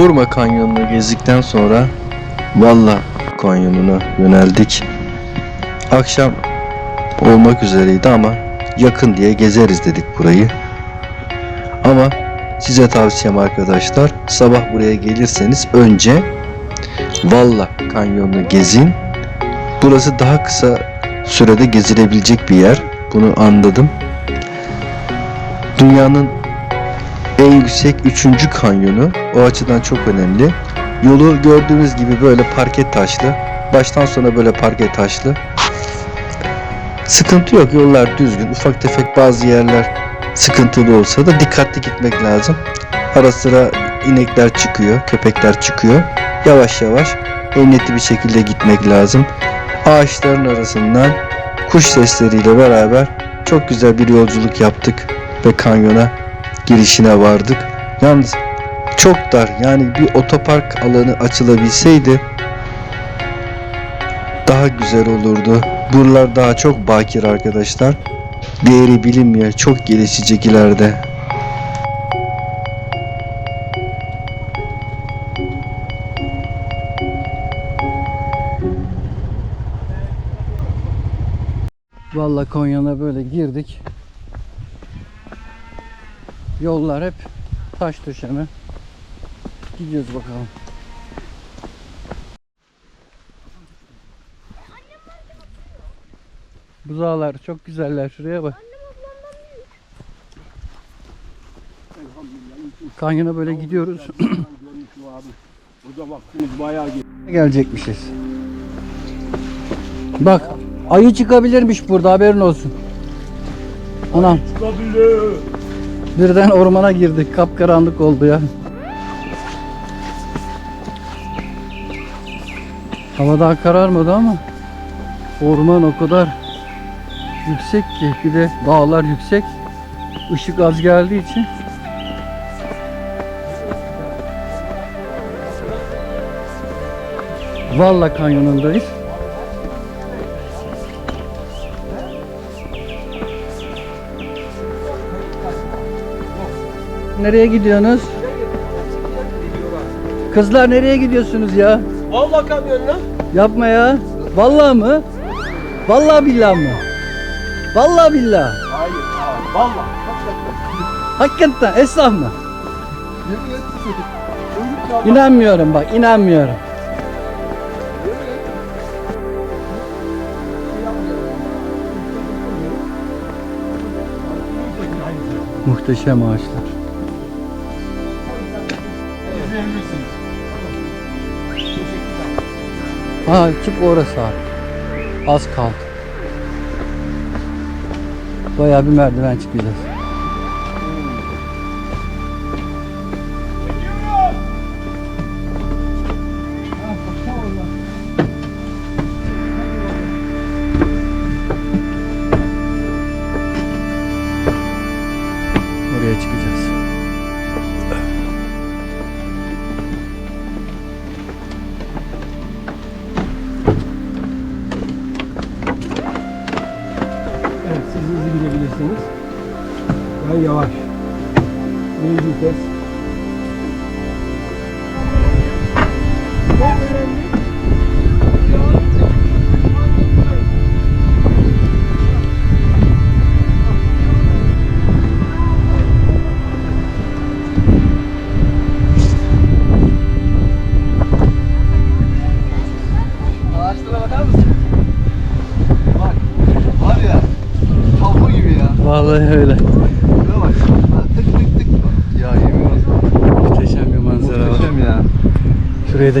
Kavurma Kanyonu'nu gezdikten sonra Valla Kanyonu'na yöneldik. Akşam olmak üzereydi ama yakın diye gezeriz dedik burayı. Ama size tavsiyem arkadaşlar sabah buraya gelirseniz önce Valla Kanyonu'nu gezin. Burası daha kısa sürede gezilebilecek bir yer. Bunu anladım. Dünyanın en yüksek 3. kanyonu. O açıdan çok önemli. Yolu gördüğünüz gibi böyle parke taşlı. Baştan sona böyle parke taşlı. Sıkıntı yok. Yollar düzgün. Ufak tefek bazı yerler sıkıntılı olsa da dikkatli gitmek lazım. Ara sıra inekler çıkıyor, köpekler çıkıyor. Yavaş yavaş emniyetli bir şekilde gitmek lazım. Ağaçların arasından kuş sesleriyle beraber çok güzel bir yolculuk yaptık ve kanyona girişine vardık. Yalnız çok dar yani bir otopark alanı açılabilseydi daha güzel olurdu. Buralar daha çok bakir arkadaşlar. Değeri bilinmeyen çok gelişecek ileride. Vallahi Konya'na böyle girdik. Yollar hep taş döşeme. Gidiyoruz bakalım. Buzağlar çok güzeller. Şuraya bak. Kanyona böyle gidiyoruz. Burada vaktimiz bayağı. Gelecekmişiz. Bak ayı çıkabilirmiş burada haberin olsun. Anam Çıkabilir. Birden ormana girdik. Kapkaranlık oldu ya. Hava daha kararmadı ama orman o kadar yüksek ki bir de dağlar yüksek. Işık az geldiği için Valla kanyonundayız. Nereye gidiyorsunuz? Kızlar nereye gidiyorsunuz ya? Vallahi kamyon lan. Yapma ya. Vallahi mı? Vallahi billahi mı? Vallahi billahi. Hayır. Aa, vallahi. Hakikaten esnaf mı? İnanmıyorum bak inanmıyorum. Muhteşem ağaçlar. Ha çık orası abi. Az kaldı. Bayağı bir merdiven çıkacağız. Oraya çıkacağız.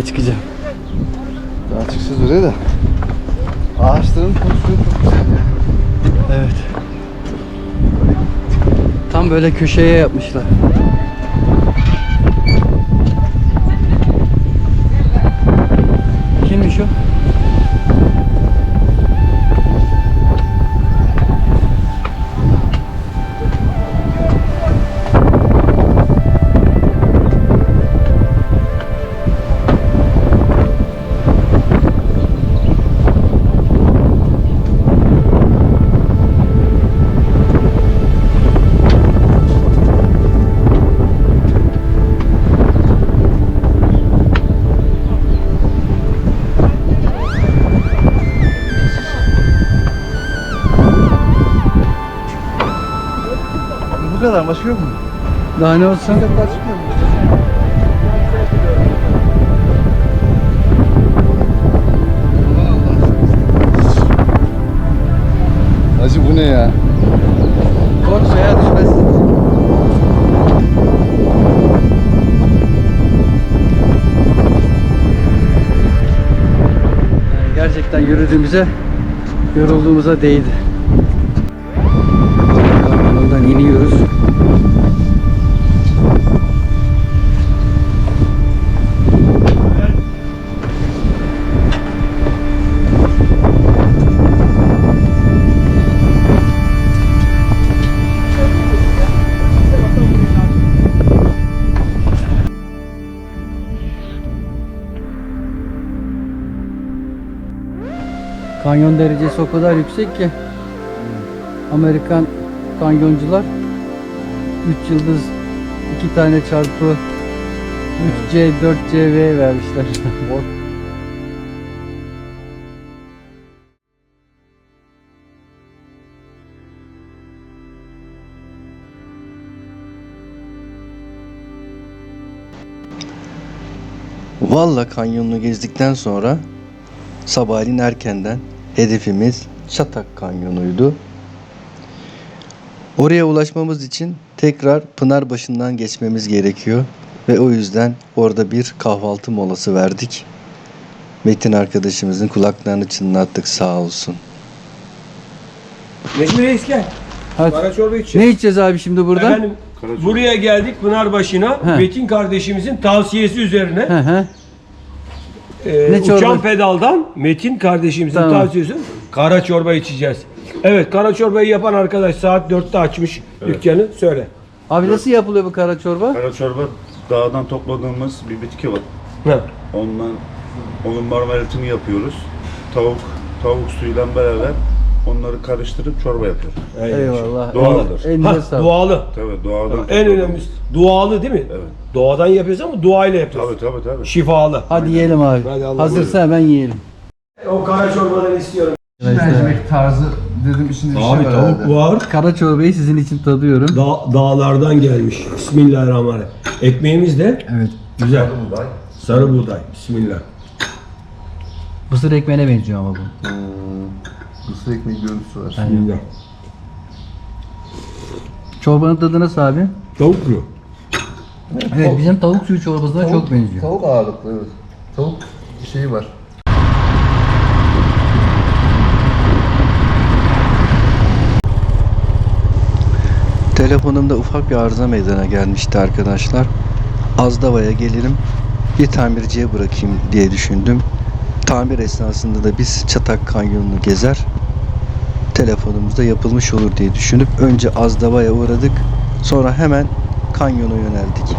Da çıkacağım. Daha çıksız oraya da. Ağaçların pozisyonu çok güzel ya. Evet. Tam böyle köşeye yapmışlar. Başka yok mu? Daha ne olsun? Kadar çıkmıyor mu? Hacı bu ne ya? Korkma ya düşmezsin. Yani gerçekten yürüdüğümüze, yorulduğumuza değdi. Kanyon derecesi o kadar yüksek ki Amerikan kanyoncular 3 yıldız 2 tane çarpı 3C 4CV vermişler. Valla kanyonunu gezdikten sonra sabahleyin erkenden hedefimiz Çatak Kanyonu'ydu. Oraya ulaşmamız için tekrar Pınarbaşı'ndan geçmemiz gerekiyor. Ve o yüzden orada bir kahvaltı molası verdik. Metin arkadaşımızın kulaklarını çınlattık sağ olsun. Necmi Reis gel. Hadi. Bana çorba içeceğiz. ne içeceğiz abi şimdi burada? Efendim buraya geldik Pınarbaşı'na. He. Metin kardeşimizin tavsiyesi üzerine. Hı hı. E, Ne uçan çorba? pedaldan Metin kardeşimizin Tamam. tavsiyesi kara çorba içeceğiz. Evet kara çorbayı yapan arkadaş saat 4'te açmış dükkanı. Söyle. Abi nasıl yapılıyor bu kara çorba? Kara çorba dağdan topladığımız bir bitki var. Ha. Ondan onun marmelatını yapıyoruz. Tavuk tavuk suyuyla beraber onları karıştırıp çorba yapıyoruz. Eyvallah. Doğaldır. Eline Ha, sağlık. doğalı. Tabii doğadan. En topladığımız- önemlisi dualı değil mi? Evet. Doğadan yapıyoruz ama duayla yapıyoruz. Tabii tabii tabii. Şifalı. Hadi yiyelim abi. Hadi Allah Hazırsa hemen yiyelim. O kara çorbadan istiyorum. Mercimek tarzı dedim içinde bir şey Abi var tavuk herhalde. var. Kara çorbayı sizin için tadıyorum. Da- dağlardan gelmiş. Bismillahirrahmanirrahim. Ekmeğimiz de Evet. güzel. Sarı buğday. Bismillah. Mısır ekmeğine benziyor ama bu. Mısır ekmeği görüntüsü var. Bismillah. Çorbanın tadı nasıl abi? Tavuk mu? Evet bizim tavuk suyu çorbasına çok benziyor. Tavuk ağırlıklı evet. Tavuk şeyi var. Telefonumda ufak bir arıza meydana gelmişti arkadaşlar. Azdava'ya gelirim bir tamirciye bırakayım diye düşündüm. Tamir esnasında da biz Çatak Kanyonu'nu gezer. Telefonumuzda yapılmış olur diye düşünüp önce Azdava'ya uğradık. Sonra hemen kanyona yöneldik.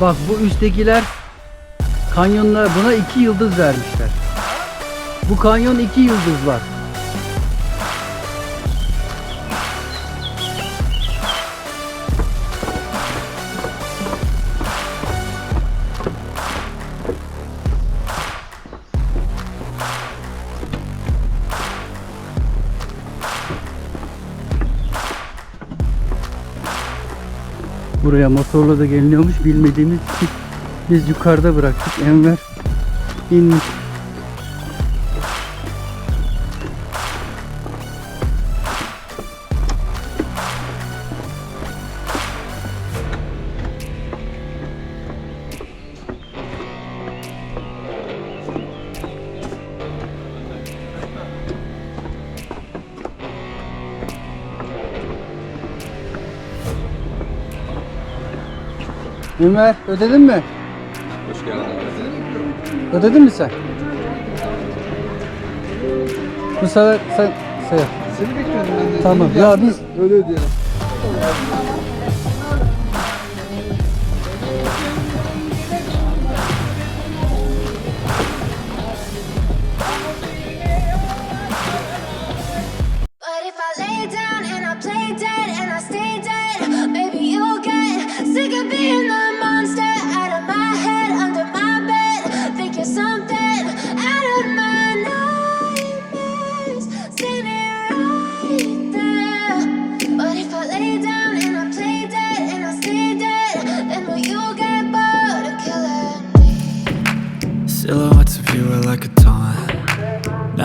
Bak bu üsttekiler kanyonlar buna iki yıldız vermişler. Bu kanyon iki yıldız var. Buraya motorla da geliniyormuş bilmediğimiz için biz yukarıda bıraktık. Enver inmiş. Ömer ödedin mi? Hoş geldin. Ödedin mi sen? Bu sefer sen sen. Seni bekliyordum ben de. Tamam. Ya biz- Öyle ödeyelim.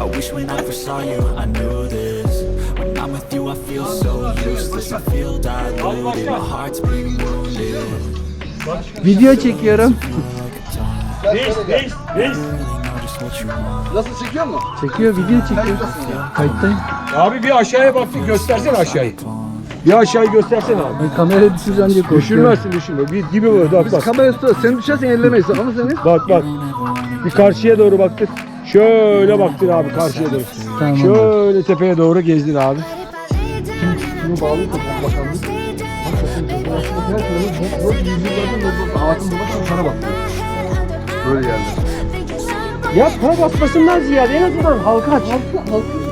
I wish when I first saw you, I knew this When I'm with you, I feel so useless I feel diluted, my heart's being wounded Video çekiyorum. Reis, reis, reis. Nasıl çekiyor mu? Çekiyor, video çekiyor. Kayıttayım. Abi bir aşağıya bak bir göstersene aşağıyı. Bir aşağıyı göstersene abi. Ben kamerayı düşüreceğim diye korkuyorum. Düşürmezsin düşürme. Bir dibi var bak Biz bak. kamera üstü sen düşersen ellemeyiz ama seni. Bak bak. Bir karşıya doğru baktık. Şöyle baktın abi karşıya doğru. Tamam. Şöyle tepeye doğru gezdin abi. But if I lay down and I stay dead, Her türlü bu, bu yüzyıllardır bu, bu ağaçın başına sana bak. Böyle geldi. Ya para basmasından ziyade en azından halka aç. Halkı, halkı